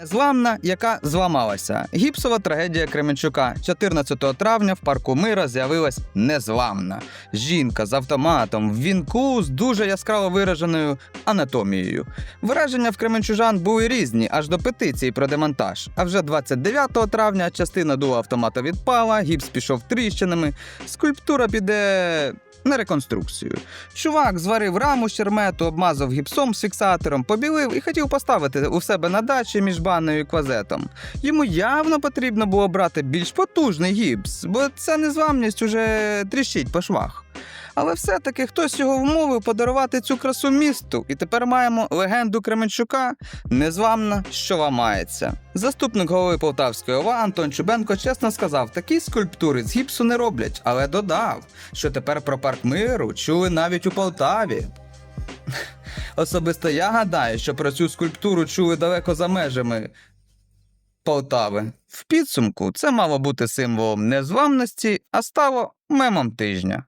Незламна, яка зламалася. Гіпсова трагедія Кременчука. 14 травня в парку Мира з'явилась незламна. Жінка з автоматом в вінку з дуже яскраво вираженою анатомією. Враження в Кременчужан були різні, аж до петиції про демонтаж. А вже 29 травня частина дула автомата відпала, гіпс пішов тріщинами, скульптура піде на реконструкцію. Чувак зварив раму з чермету, обмазав гіпсом з фіксатором, побілив і хотів поставити у себе на дачі між баною квазетом. Йому явно потрібно було брати більш потужний гіпс, бо ця незламність уже тріщить по швах. Але все-таки хтось його вмовив подарувати цю красу місту, і тепер маємо легенду Кременчука незламна, що ламається. Заступник голови Полтавської ОВА Антон Чубенко чесно сказав, такі скульптури з гіпсу не роблять, але додав, що тепер про парк миру чули навіть у Полтаві. Особисто я гадаю, що про цю скульптуру чули далеко за межами Полтави. В підсумку це мало бути символом незламності, а стало мемом тижня.